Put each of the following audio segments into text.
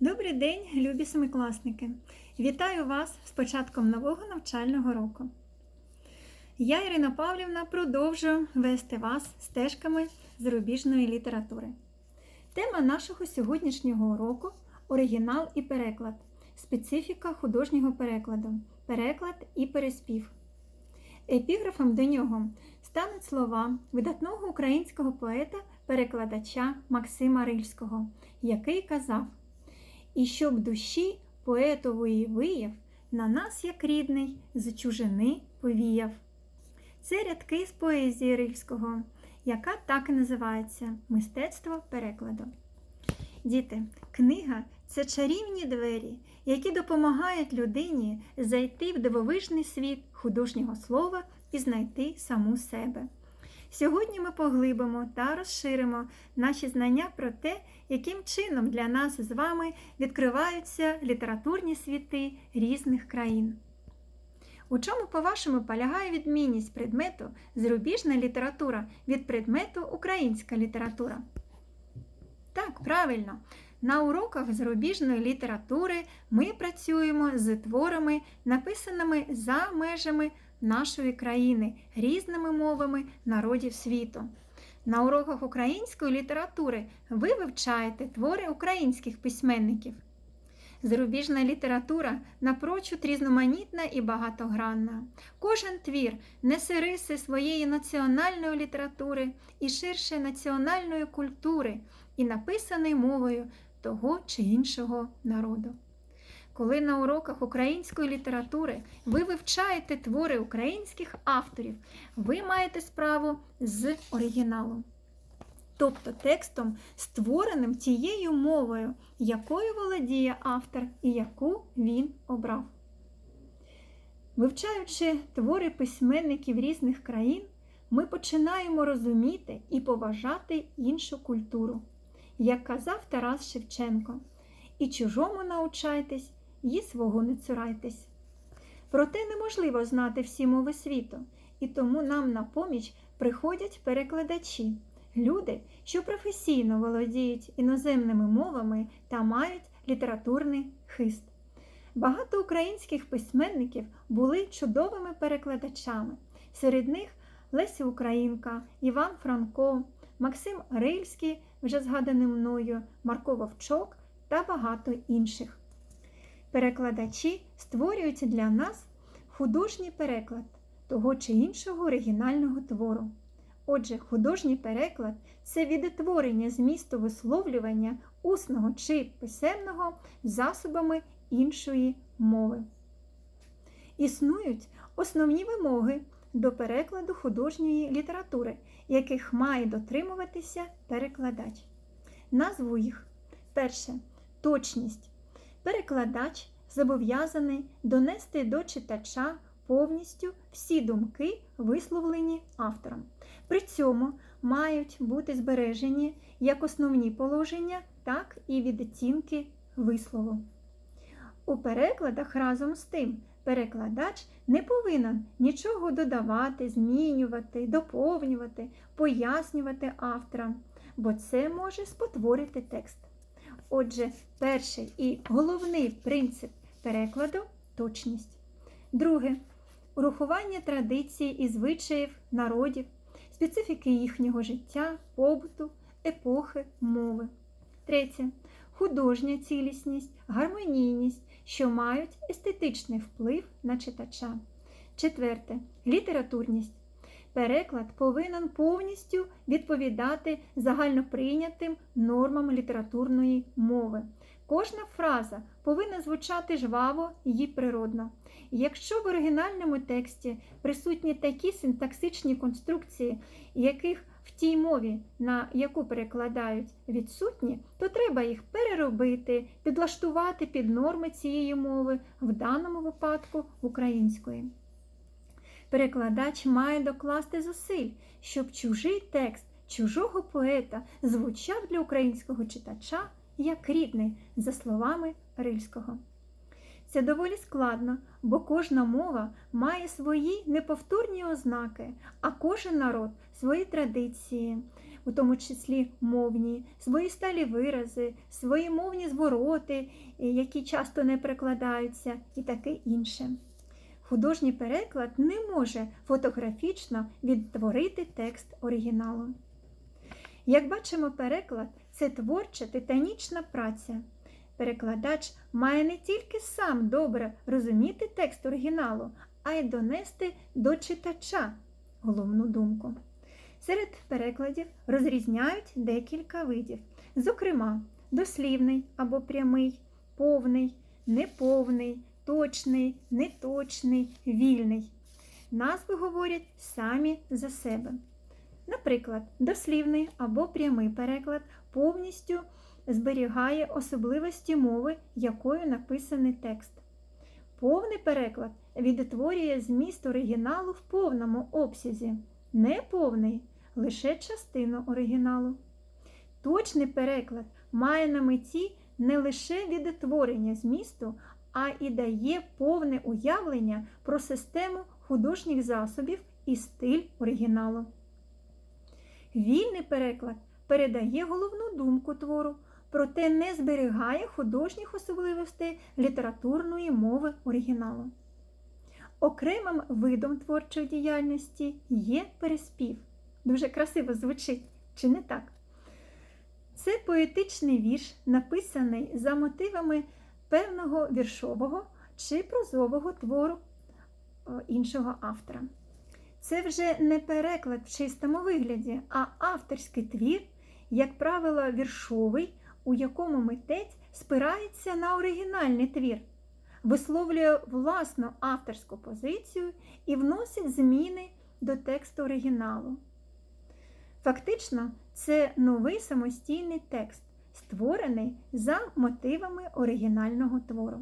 Добрий день, любі семикласники! Вітаю вас з початком нового навчального року. Я, Ірина Павлівна, продовжую вести вас стежками зарубіжної літератури. Тема нашого сьогоднішнього уроку оригінал і переклад, специфіка художнього перекладу, переклад і переспів. Епіграфом до нього стануть слова видатного українського поета-перекладача Максима Рильського, який казав І щоб душі поетової вияв на нас, як рідний, з чужини повіяв. Це рядки з поезії Рильського, яка так і називається Мистецтво перекладу. Діти, книга це чарівні двері, які допомагають людині зайти в дивовижний світ художнього слова і знайти саму себе. Сьогодні ми поглибимо та розширимо наші знання про те, яким чином для нас з вами відкриваються літературні світи різних країн. У чому, по-вашому, полягає відмінність предмету зарубіжна література від предмету українська література? Так, правильно. На уроках зарубіжної літератури ми працюємо з творами, написаними за межами нашої країни різними мовами народів світу. На уроках української літератури ви вивчаєте твори українських письменників. Зарубіжна література напрочуд різноманітна і багатогранна. Кожен твір несе риси своєї національної літератури і ширше національної культури і написаний мовою того чи іншого народу. Коли на уроках української літератури ви вивчаєте твори українських авторів, ви маєте справу з оригіналом, тобто текстом, створеним тією мовою, якою володіє автор і яку він обрав. Вивчаючи твори письменників різних країн, ми починаємо розуміти і поважати іншу культуру, як казав Тарас Шевченко, і чужому научайтесь і свого не цурайтесь. Проте неможливо знати всі мови світу, і тому нам на поміч приходять перекладачі, люди, що професійно володіють іноземними мовами та мають літературний хист. Багато українських письменників були чудовими перекладачами. Серед них Леся Українка, Іван Франко, Максим Рильський, вже згаданий мною, Марко Вовчок та багато інших. Перекладачі створюють для нас художній переклад того чи іншого оригінального твору. Отже, художній переклад це відтворення змісту висловлювання усного чи писемного засобами іншої мови. Існують основні вимоги до перекладу художньої літератури, яких має дотримуватися перекладач. Назву їх. Перше точність. Перекладач зобов'язаний донести до читача повністю всі думки, висловлені автором. При цьому мають бути збережені як основні положення, так і відтінки вислову. У перекладах разом з тим перекладач не повинен нічого додавати, змінювати, доповнювати, пояснювати авторам, бо це може спотворити текст. Отже, перший і головний принцип перекладу точність. Друге урахування традицій і звичаїв народів, специфіки їхнього життя, побуту, епохи, мови. Третє художня цілісність, гармонійність, що мають естетичний вплив на читача. Четверте літературність. Переклад повинен повністю відповідати загальноприйнятим нормам літературної мови. Кожна фраза повинна звучати жваво і природно. Якщо в оригінальному тексті присутні такі синтаксичні конструкції, яких в тій мові, на яку перекладають відсутні, то треба їх переробити, підлаштувати під норми цієї мови, в даному випадку української. Перекладач має докласти зусиль, щоб чужий текст чужого поета звучав для українського читача як рідний, за словами Рильського. Це доволі складно, бо кожна мова має свої неповторні ознаки, а кожен народ свої традиції, у тому числі мовні, свої сталі вирази, свої мовні звороти, які часто не перекладаються, і таке інше. Художній переклад не може фотографічно відтворити текст оригіналу. Як бачимо, переклад це творча титанічна праця. Перекладач має не тільки сам добре розуміти текст оригіналу, а й донести до читача головну думку. Серед перекладів розрізняють декілька видів, зокрема, дослівний або прямий, повний, неповний, точний, неточний, вільний. Назви говорять самі за себе. Наприклад, дослівний або прямий переклад повністю зберігає особливості мови, якою написаний текст. Повний переклад відтворює зміст оригіналу в повному обсязі, неповний лише частину оригіналу. Точний переклад має на меті не лише відтворення змісту, а і дає повне уявлення про систему художніх засобів і стиль оригіналу. Вільний переклад передає головну думку твору, проте не зберігає художніх особливостей літературної мови оригіналу. Окремим видом творчої діяльності є переспів. Дуже красиво звучить, чи не так? Це поетичний вірш, написаний за мотивами певного віршового чи прозового твору іншого автора. Це вже не переклад в чистому вигляді, а авторський твір, як правило, віршовий, у якому митець спирається на оригінальний твір, висловлює власну авторську позицію і вносить зміни до тексту оригіналу. Фактично, це новий самостійний текст, створений за мотивами оригінального твору.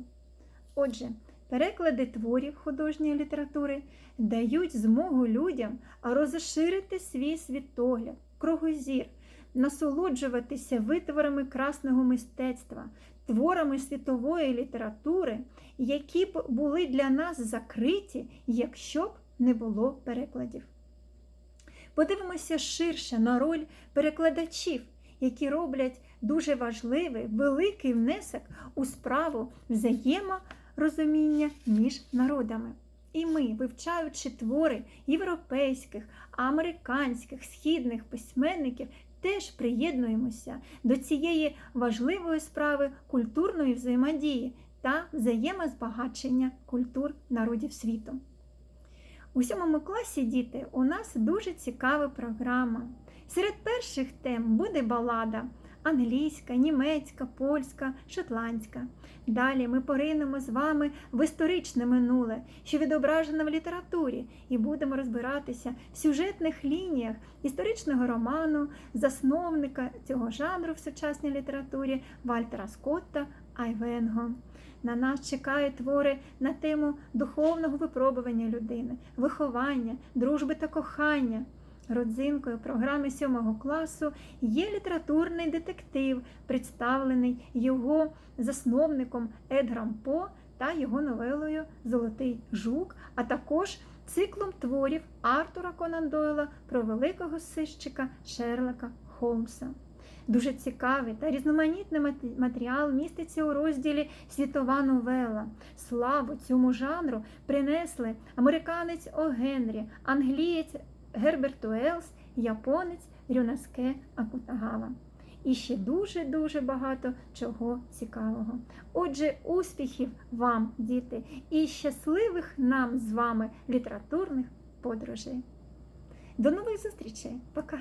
Отже, переклади творів художньої літератури дають змогу людям розширити свій світогляд, кругозір, насолоджуватися витворами красного мистецтва, творами світової літератури, які б були для нас закриті, якщо б не було перекладів. Подивимося ширше на роль перекладачів, які роблять дуже важливий великий внесок у справу взаєморозуміння між народами. І ми, вивчаючи твори європейських, американських, східних письменників, теж приєднуємося до цієї важливої справи культурної взаємодії та взаємозбагачення культур народів світу. У сьомому класі діти у нас дуже цікава програма. Серед перших тем буде балада англійська, німецька, польська, шотландська. Далі ми поринемо з вами в історичне минуле, що відображено в літературі, і будемо розбиратися в сюжетних лініях історичного роману, засновника цього жанру в сучасній літературі Вальтера Скотта Айвенго. На нас чекають твори на тему духовного випробування людини, виховання, дружби та кохання. Родзинкою програми сьомого класу є літературний детектив, представлений його засновником Едгаром По та його новелою Золотий жук, а також циклом творів Артура Конан Дойла про великого сищика Шерлока Холмса. Дуже цікавий та різноманітний матеріал міститься у розділі Світова новела. Славу цьому жанру принесли американець О. Генрі, англієць Герберт Уелс, японець Рюнаске Акутагава. І ще дуже-дуже багато чого цікавого. Отже, успіхів вам, діти, і щасливих нам з вами літературних подорожей. До нових зустрічей. Пока!